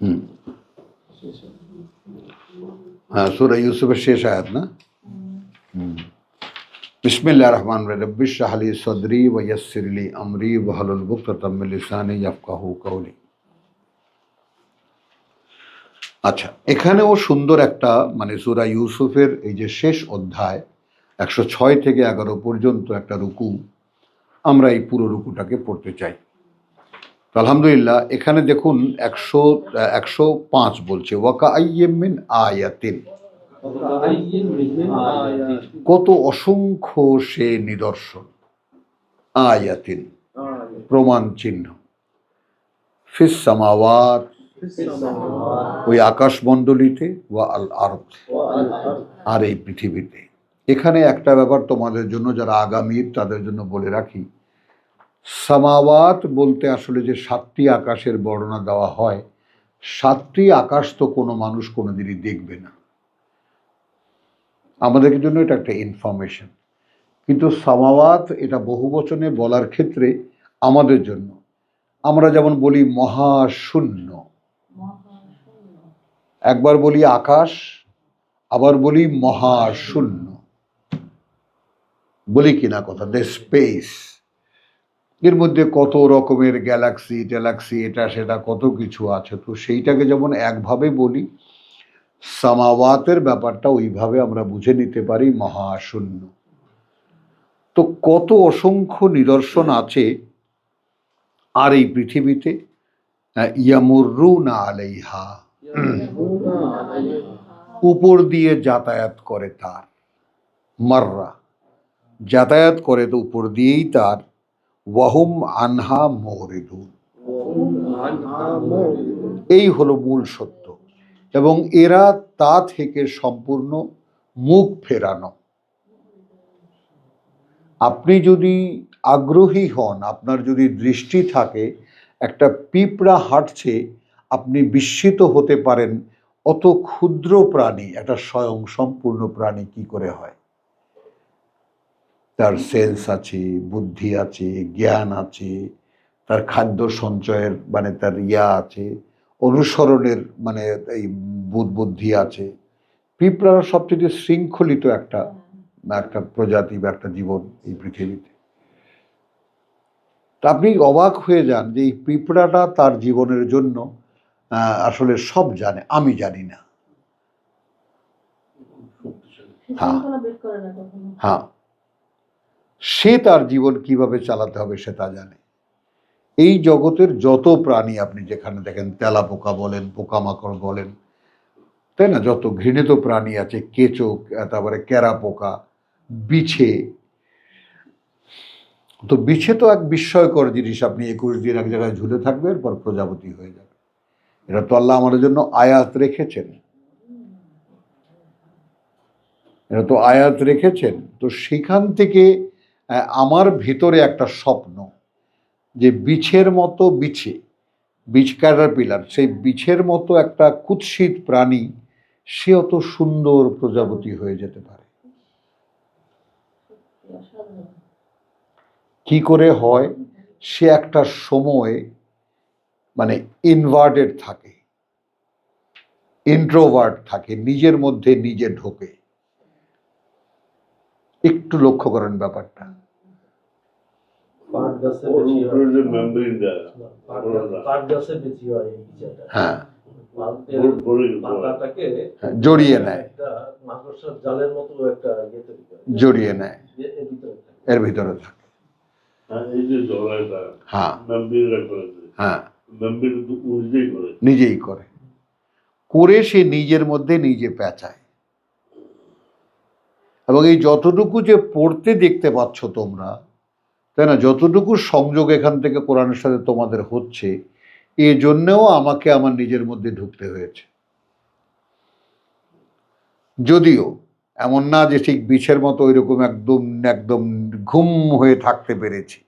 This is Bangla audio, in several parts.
হুম হ্যাঁ সুরা ইউসুফের শেষ আয়াত না হুম বিসমিল্লাহ রহমান রব্বি শাহলি সদরি ওয়াসিরলি আমরি ওয়াহলুল বুকতাম মিন লিসানি ইয়াফকাহু কওলি আচ্ছা এখানেও সুন্দর একটা মানে সুরা ইউসুফের এই যে শেষ অধ্যায় একশো ছয় থেকে এগারো পর্যন্ত একটা রুকু আমরা এই পুরো রুকুটাকে পড়তে চাই। তো আলহামদুলিল্লাহ, এখানে দেখুন একশো একশো পাঁচ বলছে, ওয়াকা আইয়েমিন আয়াতিন। কত অসংখ্য সে নিদর্শন, আয়াতিন, প্রমাণ চিহ্ন। ফিস সামাওয়াত, ওই আকাশমণ্ডলীতে, ওয়া আল আরদ, আর এই পৃথিবীতে। এখানে একটা ব্যাপার তোমাদের জন্য, যারা আগামীর তাদের জন্য বলে রাখি সামাওয়াত বলতে আসলে যে সাতটি আকাশের বর্ণনা দেওয়া হয়, সাতটি আকাশ তো কোনো মানুষ কোনোদিনই দেখবে না। আমাদের জন্য এটা একটা ইনফরমেশন কিন্তু সামাওয়াত এটা বহু বচনে বলার ক্ষেত্রে আমাদের জন্য। আমরা যেমন বলি মহাশূন্য। একবার বলি আকাশ, আবার বলি মহাশূন্য। বলি কিনা কথা? দ্য স্পেস এর মধ্যে কত রকমের গ্যালাক্সি, ট্যালাক্সি, এটা সেটা কত কিছু আছে? তো সেইটাকে যেমন একভাবে বলি, সামাওয়াতের ব্যাপারটা ওইভাবে আমরা বুঝে নিতে পারি, মহাশূন্য। তো কত অসংখ্য নিদর্শন আছে আর এই পৃথিবীতে ইয়ামুরু না আলাইহা। উপর দিয়ে যাতায়াত করে তার, মাররা। যাতায়াত করে তো উপর দিয়েই তার। ওয়াহুম আনহা মোহরেদুন এই হলো মূল সত্য। এবং এরা তা থেকে সম্পূর্ণ মুখ ফেরানো। আপনি যদি আগ্রহী হন, আপনার যদি দৃষ্টি থাকে, একটা পিঁপড়া হাঁটছে, আপনি বিস্মিত হতে পারেন, অত ক্ষুদ্র প্রাণী, একটা স্বয়ং সম্পূর্ণ প্রাণী কি করে হয়? তার সেন্স আছে বুদ্ধি আছে জ্ঞান আছে তার খাদ্য সঞ্চয়ের মানে তার ইয়া আছে অনুসরণের মানে এই বুধ বুদ্ধি আছে। পিঁপড়ারা সবচেয়ে শৃঙ্খলিত একটা একটা প্রজাতি বা একটা জীবন এই পৃথিবীতে। তা আপনি অবাক হয়ে যান যে এই পিঁপড়াটা তার জীবনের জন্য আহ, আসলে সব জানে আমি জানি না। হ্যাঁ। হ্যাঁ। সে তার জীবন কীভাবে চালাতে হবে সে তা জানে। এই জগতের যত প্রাণী আপনি যেখানে দেখেন তেলা পোকা বলেন, পোকামাকড় বলেন, তাই না? যত ঘৃণিত প্রাণী আছে, কেঁচো, তারপরে ক্যারা পোকা বিছে। তো বিছে তো এক বিস্ময়কর জিনিস, আপনি একুশ দিন এক জায়গায় ঝুলে থাকবে, এরপর প্রজাপতি হয়ে যাবে। এটা তো আল্লাহ আমাদের জন্য আয়াত রেখেছেন। এটা তো আয়াত রেখেছেন। তো সেখান থেকে আমার ভিতরে একটা স্বপ্ন যে বিছের মতো বিছে বিচ পিলার, সেই বিছের মতো একটা কুৎসিত প্রাণী সে অত সুন্দর প্রজাপতি হয়ে যেতে পারে। কি করে হয়? সে একটা সময় মানে ইনভার্টেড থাকে ইন্ট্রোভার্ট থাকে, নিজের মধ্যে নিজে ঢোকে। একটু লক্ষ্য করেন ব্যাপারটা। গাছে বেশি হয়। পাট গাছে বেশি হয় এই জড়িয়ে নেয়। জালের মতো একটা ইয়ে জড়িয়ে নেয়। এর ভিতরে থাকে। হ্যাঁ, এই যে জলাটা হ্যাঁ। হ্যাঁ। নিজেই করে। করে সে নিজের মধ্যে নিজে পেঁচায়। এবং এই যতটুকু যে পড়তে দেখতে পাচ্ছ তোমরা তাই না? যতটুকু সংযোগ এখান থেকে কোরআনের সাথে তোমাদের হচ্ছে এই জন্যেও আমাকে আমার নিজের মধ্যে ঢুকতে হয়েছে। যদিও এমন না যে ঠিক বিছের মতো ওইরকম একদম একদম ঘুম হয়ে থাকতে পেরেছি।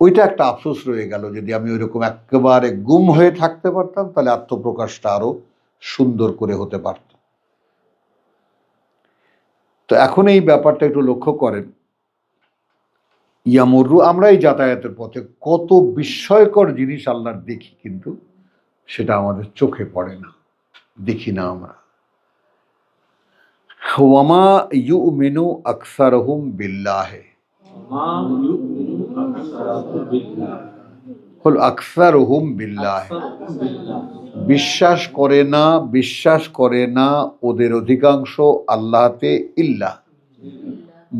ওইটা একটা আফসোস রয়ে গেল যদি আমি ওইরকম একেবারে গুম হয়ে থাকতে পারতাম, তাহলে আত্মপ্রকাশটা আরও সুন্দর করে হতে পারত। তো এখন এই ব্যাপারটা একটু লক্ষ্য করেন ইয়ামরু আমরা এই যাতায়াতের পথে কত বিস্ময়কর জিনিস আল্লাহর দেখি কিন্তু সেটা আমাদের চোখে পড়ে না দেখি না আমরা। ওয়ামা ইউ মেনু আকসারহুম বিল্লাহে। হল আকসারহুম বিল্লাহে। বিশ্বাস করে না বিশ্বাস করে না ওদের অধিকাংশ আল্লাহতে ইল্লা।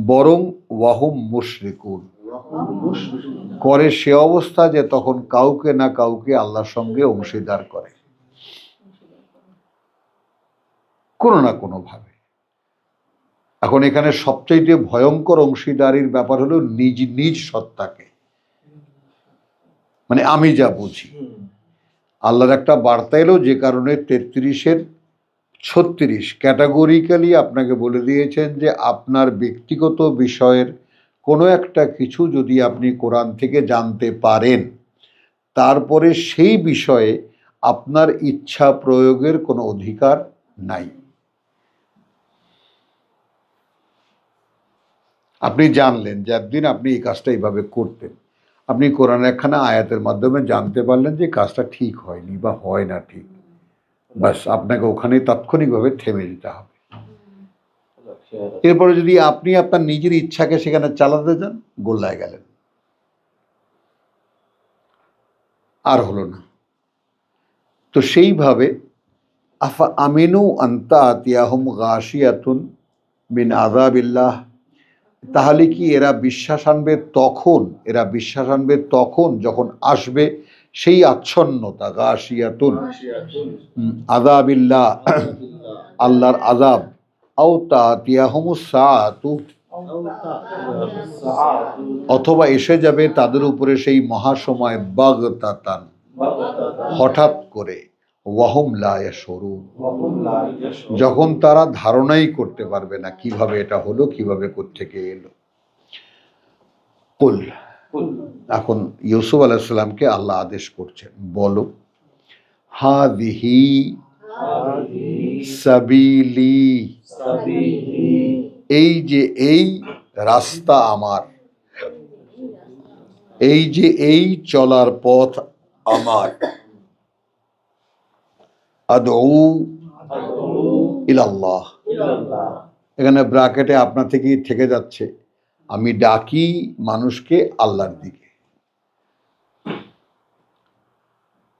বরং ওয়াহুম মুশরিকুন। করে সে অবস্থা যে তখন কাউকে না কাউকে আল্লাহর সঙ্গে অংশীদার করে। কোনো না কোনো ভাবে এখন এখানে সবচাইতে ভয়ঙ্কর অংশীদারির ব্যাপার হলো নিজ নিজ সত্তাকে। মানে আমি যা বুঝি। আল্লাহর একটা বার্তা এলো যে কারণে তেত্রিশের ছত্রিশ ক্যাটাগরিক্যালি আপনাকে বলে দিয়েছেন যে আপনার ব্যক্তিগত বিষয়ের কোনো একটা কিছু যদি আপনি কোরআন থেকে জানতে পারেন, তারপরে সেই বিষয়ে আপনার ইচ্ছা প্রয়োগের কোনো অধিকার নাই। আপনি জানলেন যে একদিন আপনি এই কাজটা এইভাবে করতেন। আপনি কোরআন একখানা আয়াতের মাধ্যমে জানতে পারলেন যে কাজটা ঠিক হয়নি বা হয় না ঠিক। বাস, আপনাকে ওখানে তাৎক্ষণিকভাবে থেমে যেতে হবে। এরপরে যদি আপনি আপনার নিজের ইচ্ছাকে সেখানে চালাতে যান গোল্লায় গেলেন। আর হলো না। তো সেইভাবে আফা আমিনু আন্তা আতিয়াহম গাশিয়াতুন মিন আজাবিল্লাহ তাহলে কি এরা বিশ্বাস আনবে তখন এরা বিশ্বাস আনবে তখন যখন আসবে সেই আচ্ছন্নতা গাশিয়াতুন। আজাবিল্লাহ আল্লাহর আজাব অথবা এসে যাবে তাদের উপরে সেই মহাসময় বাগতাতান। হঠাৎ করে যখন তারা ধারণাই করতে পারবে না কীভাবে এটা হলো, কীভাবে কোত্থেকে এলো। কুল, এখন ইউসুফ আলাইসাল্লামকে আল্লাহ আদেশ করছেন, বলো হা দিহি সাবিলি। এই যে এই রাস্তা আমার, এই যে এই চলার পথ আমার। আদৌ ইলাল্লাহ। এখানে ব্রাকেটে আপনা থেকেই থেকে যাচ্ছে, আমি ডাকি মানুষকে আল্লাহর দিকে।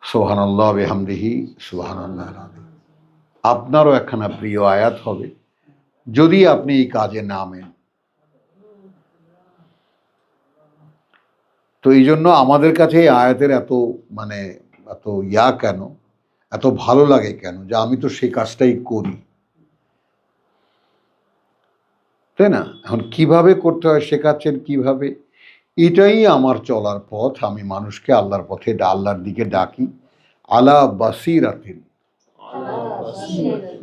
সোহান আল্লাহ বেহামদিহি সুহান আল্লাহ আপনারও একখানা প্রিয় আয়াত হবে, যদি আপনি এই কাজে নামেন। তো এই জন্য আমাদের কাছে এই আয়াতের এত মানে এত ইয়া কেন? এত ভালো লাগে কেন? যে আমি তো সেই কাজটাই করি। তাই না? এখন কীভাবে করতে হয় শেখাচ্ছেন কীভাবে? এটাই আমার চলার পথ। আমি মানুষকে আল্লাহর পথে, আল্লাহর দিকে ডাকি। আলা বাসিরাতিন।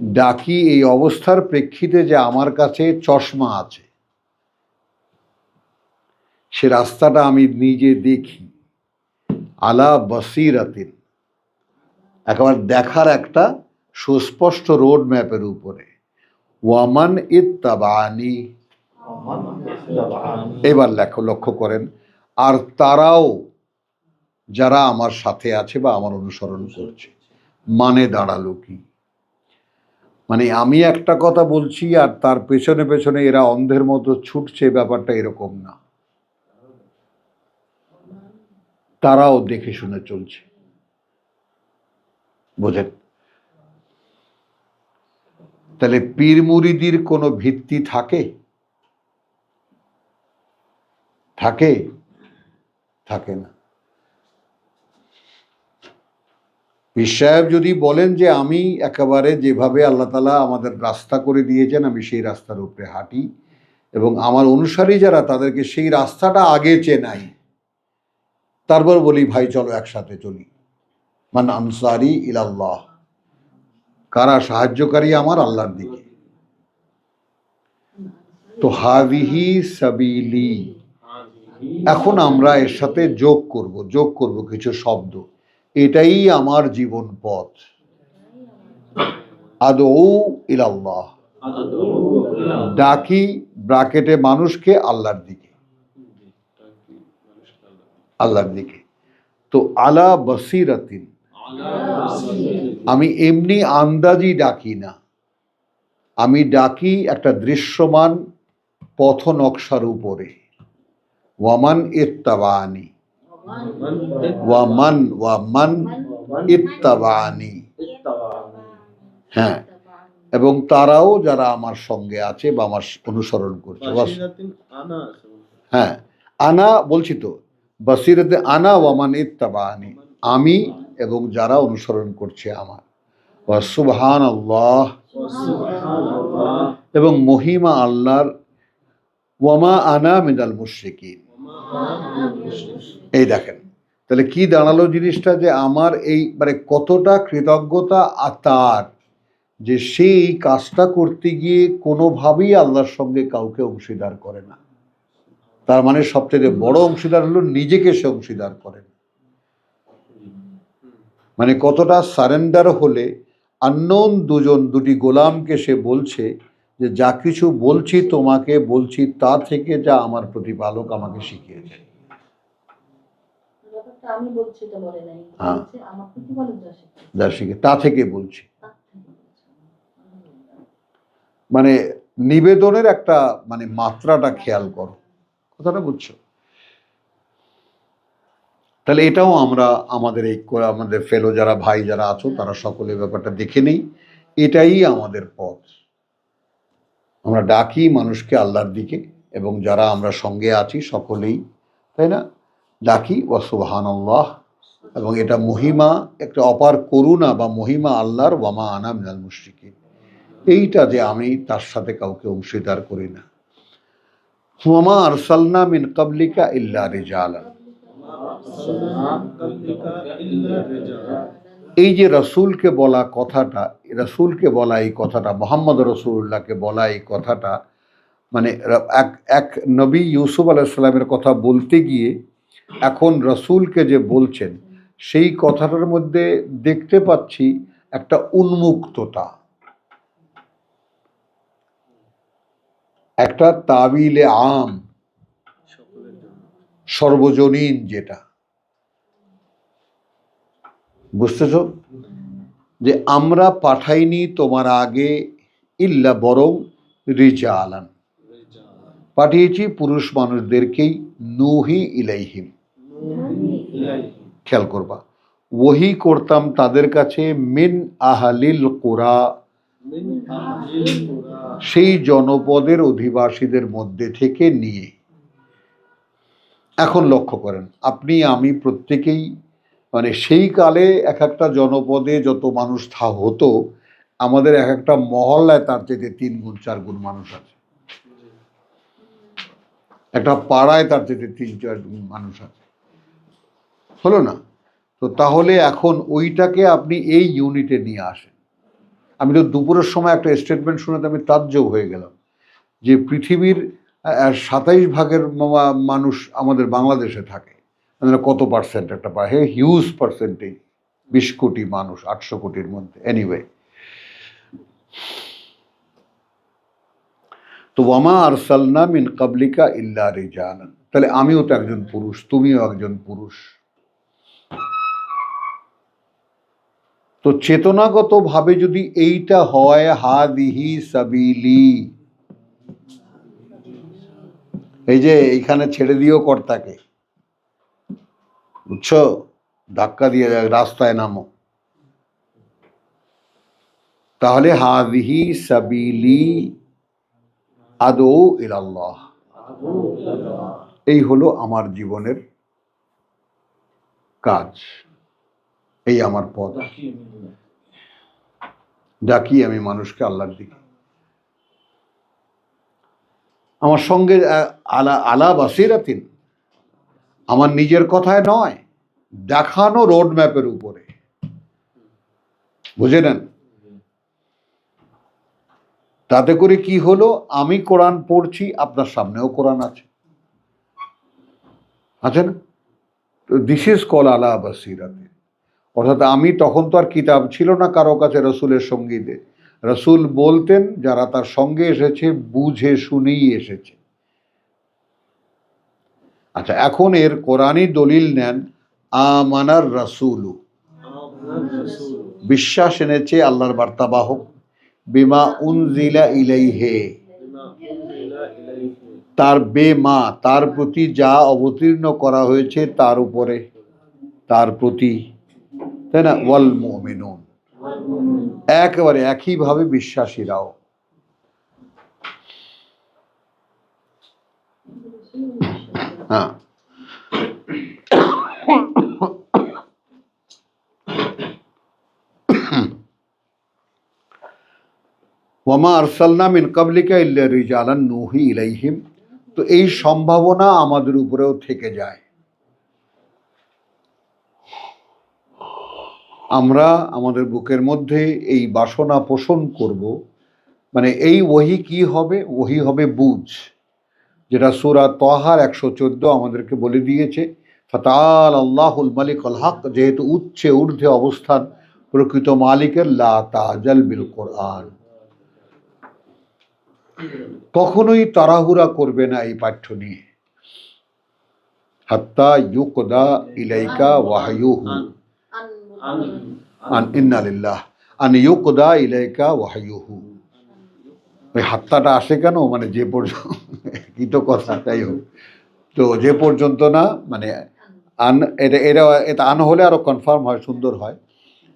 ডাকি এই অবস্থার প্রেক্ষিতে যে আমার কাছে চশমা আছে। সে রাস্তাটা আমি নিজে দেখি। আলা বাসিরাতিন। একেবারে দেখার একটা সুস্পষ্ট রোড ম্যাপের উপরে। ওয়ামান ইত্তাবানি এবার লেখো, লক্ষ্য করেন। আর তারাও যারা আমার সাথে আছে বা আমার অনুসরণ করছে। মানে দাঁড়াল কি? মানে আমি একটা কথা বলছি আর তার পেছনে পেছনে এরা অন্ধের মতো ছুটছে, ব্যাপারটা এরকম না। তারাও দেখে শুনে চলছে। বোঝেন? তাহলে পীর মুরিদির কোনো ভিত্তি থাকে? থাকে? থাকে না। পীর সাহেব যদি বলেন যে আমি একেবারে যেভাবে আল্লাহ তালা আমাদের রাস্তা করে দিয়েছেন, আমি সেই রাস্তার উপরে হাঁটি এবং আমার অনুসারী যারা তাদেরকে সেই রাস্তাটা আগে চেনাই, তারপর বলি, ভাই, চলো একসাথে চলি। মান আনসারি ইলাল্লাহ, কারা সাহায্যকারী আমার আল্লাহর দিকে। তো হাদিহি সাবিলি, এখন আমরা এর সাথে যোগ করব যোগ করব কিছু শব্দ। এটাই আমার জীবন পথ। আদৌ ইলাল্লাহ। ডাকি ব্রাকেটে মানুষকে আল্লাহর দিকে। আল্লাহর দিকে। তো আলা বসিরাতিন। আমি এমনি আন্দাজি ডাকি না। আমি ডাকি একটা দৃশ্যমান পথ নকশার উপরে। ওয়ামান ইত্তাবানি ওয়ামান ওয়ামান ইত্তাবানি হ্যাঁ। এবং তারাও যারা আমার সঙ্গে আছে বা আমার অনুসরণ করছে। হ্যাঁ। আনা বলছি তো বসিরতে আনা ওয়ামান ইত্তাবানি আমি এবং যারা অনুসরণ করছে আমার। সুবহান আল্লাহ এবং মহিমা আল্লাহর ওয়ামা আনা মিনাল মুশরিকিন। এই দেখেন, তাহলে কি দাঁড়াল জিনিসটা যে আমার এই মানে কতটা কৃতজ্ঞতা আর তার যে সেই কাজটা করতে গিয়ে কোনোভাবেই আল্লাহর সঙ্গে কাউকে অংশীদার করে না। তার মানে সবচেয়ে বড় অংশীদার হলো নিজেকে সে অংশীদার করেন মানে কতটা সারেন্ডার হলে আননোন দুজন দুটি গোলামকে সে বলছে যে যা কিছু বলছি তোমাকে বলছি তা থেকে যা আমার প্রতিপালক আমাকে শিখিয়েছে। হ্যাঁ। যা শিখে তা থেকে বলছি। মানে নিবেদনের একটা মানে মাত্রাটা খেয়াল করো। কথাটা বুঝছ? তাহলে এটাও আমরা আমাদের এই আমাদের ফেলো যারা ভাই যারা আছো তারা সকলে ব্যাপারটা দেখে নেই। এটাই আমাদের পথ। আমরা ডাকি মানুষকে আল্লাহর দিকে এবং যারা আমরা সঙ্গে আছি সকলেই, তাই না? ডাকি ওয়াসুবাহান আল্লাহ এবং এটা মহিমা, একটা অপার করুণা বা মহিমা আল্লাহর ওয়ামা আনা মিনাল মুশরিকিন। এইটা যে আমি তার সাথে কাউকে অংশীদার করি না। হুয়ামা আরসালনা মিন কাবলিকা ইল্লা রিজালা। এই যে রসুলকে বলা কথাটা রসুলকে বলা এই কথাটা, মোহাম্মদ রসুল্লাহকে বলা এই কথাটা মানে এক এক নবী ইউসুফ আলাইসাল্লামের কথা বলতে গিয়ে এখন রসুলকে যে বলছেন, সেই কথাটার মধ্যে দেখতে পাচ্ছি একটা উন্মুক্ততা। একটা তাবিলে আম, সর্বজনীন যেটা। বুঝতেছ? যে আমরা পাঠাইনি তোমার আগে ইল্লা বরং রিজা আলান পাঠিয়েছি পুরুষ মানুষদেরকেই নুহি ইলাইহিম। খেয়াল করবা। ওহি করতাম তাদের কাছে মিন আহালিল কোরা। সেই জনপদের অধিবাসীদের মধ্যে থেকে নিয়ে। এখন লক্ষ্য করেন, আপনি আমি প্রত্যেকেই মানে সেই কালে এক একটা জনপদে যত মানুষ থা হতো, আমাদের এক একটা মহল্লায় তার চেয়ে তিন গুণ, চার গুণ মানুষ আছে। একটা পাড়ায় তার চেয়ে তিন, চার গুণ মানুষ আছে। হলো না? তো তাহলে এখন ওইটাকে আপনি এই ইউনিটে নিয়ে আসেন। আমি তো দুপুরের সময় একটা স্টেটমেন্ট শুনে আমি তাজ্জব হয়ে গেলাম যে পৃথিবীর সাতাইশ ভাগের মানুষ আমাদের বাংলাদেশে থাকে। কত পার্সেন্ট একটা পায় হে হিউজ পার্সেন্টেজ বিশ কোটি মানুষ, আটশো কোটির মধ্যে। এনিওয়ে তো ওয়ামা আরসালনা মিন কাবলিকা ইল্লা রিজালান। তাহলে আমিও তো একজন পুরুষ, তুমিও একজন পুরুষ। তো চেতনাগতভাবে যদি এইটা হয়, হাদিহি সাবিলি। এই যে এইখানে ছেড়ে দিও কর্তাকে। বুঝছ? ধাক্কা দিয়ে যাক, রাস্তায় নামো। তাহলে হাদিহি সাবিলি আদৌ ইলাল্লাহ। এই হলো আমার জীবনের কাজ। এই আমার পথ। ডাকি আমি মানুষকে আল্লাহর দিকে। আমার সঙ্গে আলা আলা বাসিরাতিন। আমার নিজের কথায় নয়। দেখানো রোড ম্যাপের উপরে। বুঝে নেন তাতে করে কি হলো? আমি কোরআন পড়ছি, আপনার সামনেও কোরআন আছে। আছে না? তো দিস ইজ কল আলা বাসিরাতে। অর্থাৎ আমি তখন তো আর কিতাব ছিল না কারও কাছে রসুলের সঙ্গীতে। রসুল বলতেন, যারা তার সঙ্গে এসেছে, বুঝে শুনেই এসেছে। আচ্ছা এখন এর কোরআনই দলিল নেন। আমানার রাসুলু। বিশ্বাস এনেছে আল্লাহর বার্তাবাহক বিমা উনজিলা ইলাইহে। তার বেমা, তার প্রতি যা অবতীর্ণ করা হয়েছে তার উপরে। তার প্রতি। তাই না? ওয়াল মুমিনুন। একেবারে একইভাবে বিশ্বাসীরাও। হ্যাঁ। ওয়ামা আরসালনা মিন কাবলিকা ইল্লা রিজালান নুহি ইলাইহিম। তো এই সম্ভাবনা আমাদের উপরেও থেকে যায়। আমরা আমাদের বুকের মধ্যে এই বাসনা পোষণ করব। মানে এই ওহি কি হবে? ওহি হবে বুঝ, যেটা সুরা তহার একশো চোদ্দ আমাদেরকে বলে দিয়েছে। ফতাল আল্লাহুল মালিক আল হক, যেহেতু উচ্চে ঊর্ধ্বে অবস্থান প্রকৃত মালিকের, লা তাজাল বিল কোরআন। কখনোই তাড়াহুড়া করবে না এই পাঠ্য নিয়ে। হাত্তা ইউকদা ইলাইকা ওয়াহায়ুহু আন ইন্নালিল্লাহ। আন ইউকদা ইলাইকা ওয়াহায়ুহু ওই হাত্তাটা আসে কেন? মানে যে পর্যন্ত কি তো কথা তাই হোক। তো যে পর্যন্ত না মানে আন এটা এটা এটা আন হলে আরও কনফার্ম হয়, সুন্দর হয়।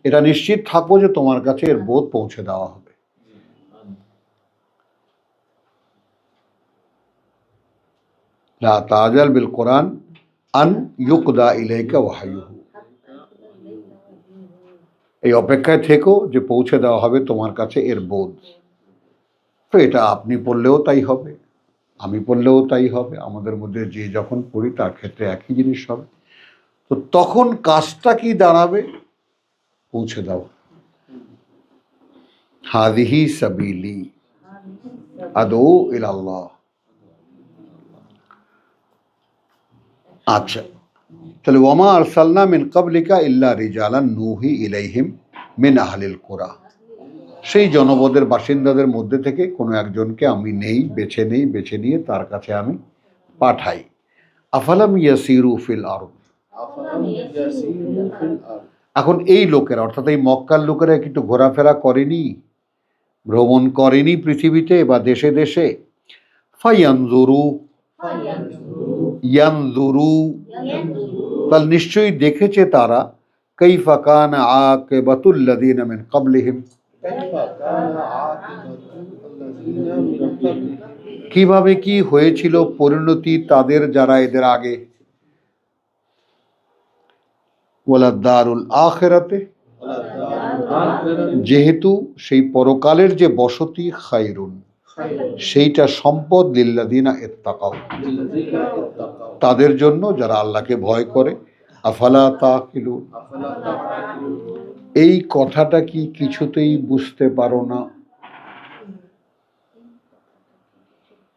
এটা নিশ্চিত থাকব যে তোমার কাছে এর বোধ পৌঁছে দেওয়া হবে লা তাজাল বিল কোরআন আন ইউকদা ইলাইকা ওয়াহায়ুহু এই অপেক্ষায় থেকো যে পৌঁছে দেওয়া হবে তোমার কাছে এর বোধ। তো এটা আপনি পড়লেও তাই হবে, আমি পড়লেও তাই হবে, আমাদের মধ্যে যে যখন পড়ি তার ক্ষেত্রে একই জিনিস হবে। তো তখন কাজটা কি দাঁড়াবে? পৌঁছে দাও। হাদিহি সাবিলি, আদৌ ইলাল্লাহ। আচ্ছা। তাহলে ওয়ামা আরসালনা মিন কাবলিকা ইল্লা রিজালান নুহি ইলাইহিম মিন আহলিল কোরা। সেই জনপদের বাসিন্দাদের মধ্যে থেকে কোনো একজনকে আমি নেই বেছে নেই বেছে নিয়ে তার কাছে আমি পাঠাই। আফালাম ইয়াসিরু ফিল আরব এখন এই লোকেরা অর্থাৎ এই মক্কার লোকেরা কি একটু ঘোরাফেরা করেনি? ভ্রমণ করেনি পৃথিবীতে বা দেশে দেশে? ফাইয়ানজুরু। ইয়ানজুরু। তাহলে নিশ্চয়ই দেখেছে তারা কৈফা কান আকিবাতুল্লাযীনা মিন ক্বাবলিহিম। কীভাবে কি হয়েছিল পরিণতি তাদের যারা এদের আগে? ওয়ালা দারুল আখেরাতে, যেহেতু সেই পরকালের যে বসতি খায়রুন। সেইটা সম্পদ লিল্লাদিনা এত্তাকাও তাদের জন্য যারা আল্লাহকে ভয় করে, আফালা তাকিলু এই কথাটা কি কিছুতেই বুঝতে পারো না?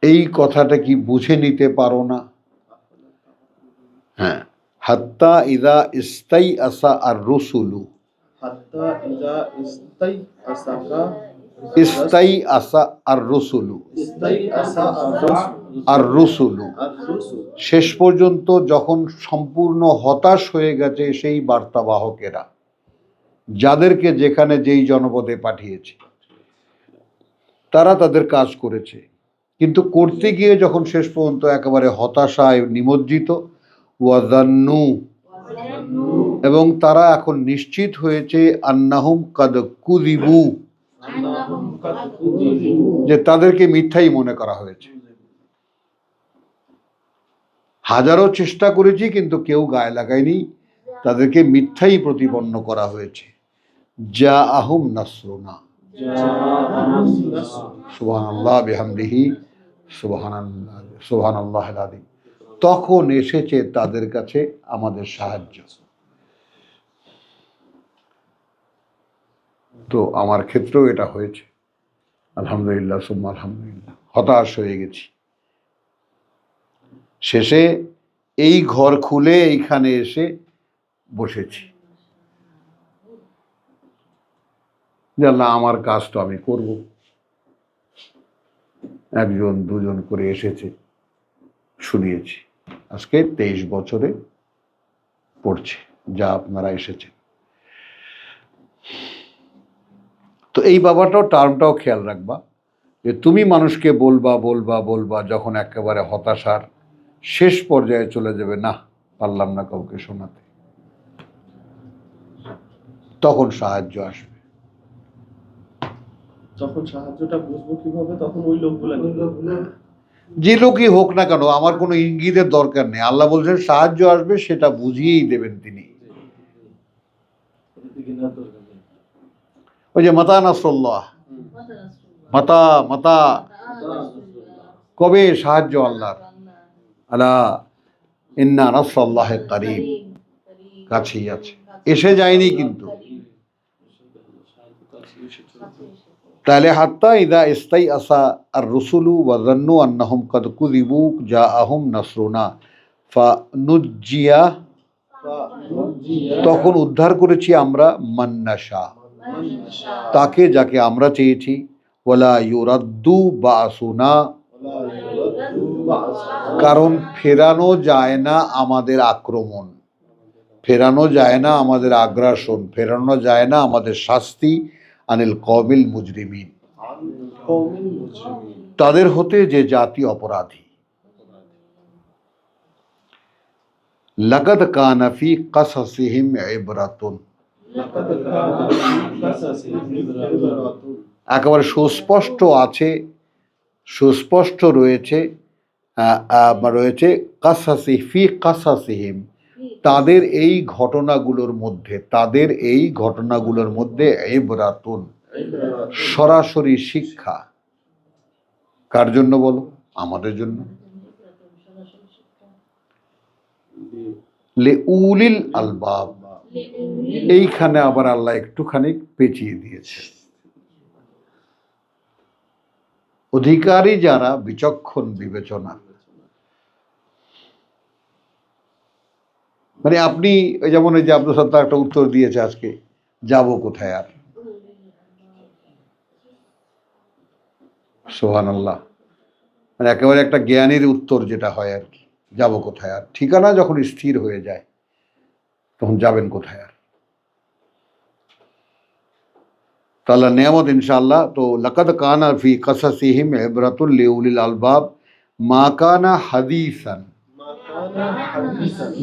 এই কথাটা কি বুঝে নিতে পারো না? হ্যাঁ। হাত্তা ইদা ইস্তাই আসা আর রসুলু। হাত্তা ইদা ইস্তাই আসাকা ইস্তাই আসা আর রসুলু আর রসুলু শেষ পর্যন্ত যখন সম্পূর্ণ হতাশ হয়ে গেছে সেই বার্তাবাহকেরা যাদেরকে যেখানে যেই জনপদে পাঠিয়েছে তারা তাদের কাজ করেছে। কিন্তু করতে গিয়ে যখন শেষ পর্যন্ত একেবারে হতাশায় নিমজ্জিত ওয়াজানু এবং তারা এখন নিশ্চিত হয়েছে আন্নাহুম কাদ কুদিবু যে তাদেরকে মিথ্যাই মনে করা হয়েছে। হাজারো চেষ্টা করেছি, কিন্তু কেউ গায়ে লাগায়নি। তাদেরকে মিথ্যাই প্রতিপন্ন করা হয়েছে। যা আহম নাসরুনা। তখন এসেছে তাদের কাছে আমাদের সাহায্য। তো আমার ক্ষেত্রেও এটা হয়েছে। আলহামদুলিল্লাহ, সুম্মা আলহামদুলিল্লাহ। হতাশ হয়ে গেছি। শেষে এই ঘর খুলে এইখানে এসে বসেছি। যে আল্লাহ, আমার কাজ তো আমি করব। একজন, দুজন করে এসেছে, শুনিয়েছি। আজকে তেইশ বছরে পড়ছে, যা আপনারা এসেছেন। তো এই বাবাটাও টার্মটাও খেয়াল রাখবা যে তুমি মানুষকে বলবা বলবা বলবা যখন একেবারে হতাশার শেষ পর্যায়ে চলে যাবে না পারলাম না কাউকে শোনাতে। তখন সাহায্য আসবে। যখন সাহায্যটা বুঝব কীভাবে তখন ওই লোকগুলা যে লোকই হোক না কেন আমার কোনো ইঙ্গিতের দরকার নেই। আল্লাহ বলছেন সাহায্য আসবে সেটা বুঝিয়েই দেবেন তিনি এদিকে না দরকার নেই। ওই যে মাতা নাসল্লাহ মাতা মাতা। কবে সাহায্য আল্লাহর আল্লাহ। আলা ইন্না নাসল্লাহ করিম। কাছেই আছে এসে যায়নি কিন্তু। তাহলে হাত্তা ইদা ইস্তাই আসা আর রসুলু ওয়াজান্নু আন্নাহুম কদ কুযিবু যা আহুম নাসরুনা ফা নুজ্জিয়া তখন উদ্ধার করেছি আমরা মান্নাশা মানশা। তাকে যাকে আমরা চেয়েছি ওলা ইউরাদ্দু বাসুনা। কারণ ফেরানো যায় না আমাদের আক্রমণ। ফেরানো যায় না আমাদের আগ্রাসন। ফেরানো যায় না আমাদের শাস্তি আনিল কবিল মুজরিমিন। তাদের হতে যে জাতি অপরাধী। লাকাদ কানাফি কাসাসিহিম ইবরাতুন। একেবারে সুস্পষ্ট আছে সুস্পষ্ট রয়েছে রয়েছে কাসাসি ফি কাসাসিহিম। তাদের এই ঘটনাগুলোর মধ্যে তাদের এই ঘটনাগুলোর মধ্যে ইবরাতুন সরাসরি শিক্ষা। কার জন্য বলো? আমাদের জন্য। লে উলিল আলবাব। এইখানে আবার আল্লাহ একটুখানি পেঁচিয়ে দিয়েছে। অধিকারী যারা বিচক্ষণ বিবেচনা। মানে আপনি যেমন ওই যে আব্দুল সত্তার একটা উত্তর দিয়েছে আজকে, যাব কোথায় আর? সোহান আল্লাহ মানে একেবারে একটা জ্ঞানের উত্তর যেটা হয় আর কি, যাব কোথায় আর? ঠিকানা যখন স্থির হয়ে যায় তখন যাবেন কোথায় আর? তাহলে নিয়ামত ইনশাআল্লাহ, তো লকদ কানা ফি কাসাসিহিম ইবরাতুল লিউলিল আলবাব, মা কানা হাদিসান।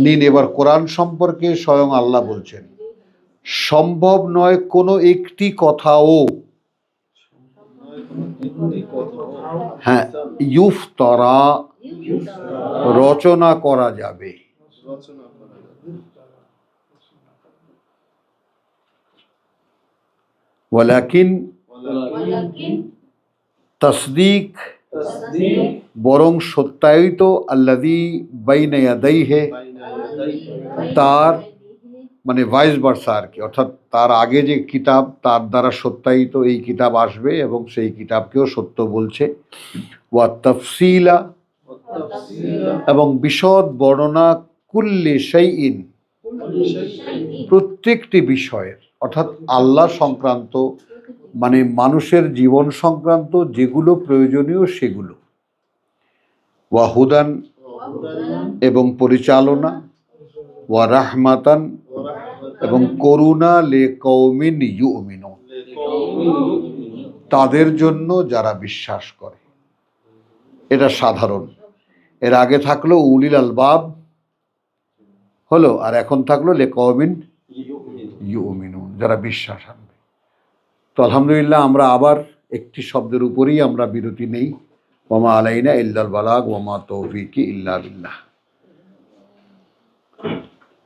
নিন, এবার কোরআন সম্পর্কে স্বয়ং আল্লাহ বলছেন, সম্ভব নয় কোনো একটি কথাও হ্যাঁ ইউফতরা রচনা করা যাবে। ওয়ালাকিন তসদিক বরং সত্যায়িত আল্লাদি বাইনা ইয়াদাইহে বাইনা ইয়াদাইহি তার মানে ভাইস ভার্সা আর কি। অর্থাৎ তার আগে যে কিতাব, তার দ্বারা সত্যায়িত এই কিতাব আসবে এবং সেই কিতাবকেও সত্য বলছে। ওয়া তফসিলা এবং বিশদ বর্ণনা কুল্লি সেই ইন প্রত্যেকটি বিষয়ের। অর্থাৎ আল্লাহ সংক্রান্ত মানে মানুষের জীবন সংক্রান্ত যেগুলো প্রয়োজনীয় সেগুলো। ওয়াহুদান ওয়া হুদান এবং পরিচালনা, ওয়া রাহমাতান এবং করুণা লে কৌমিন ইউমিনু তাদের জন্য যারা বিশ্বাস করে। এটা সাধারণ। এর আগে থাকল উলিল আলবাব, হলো, আর এখন থাকল লে কৌমিন ইউমিনু যারা বিশ্বাস আনবে। তো আলহামদুলিল্লাহ আমরা আবার একটি শব্দের উপরেই আমরা বিরতি নেই। ওমা আলাইনা ইল্লাল বালাগ, ওমা তৌফিক ইল্লা বিল্লাহ।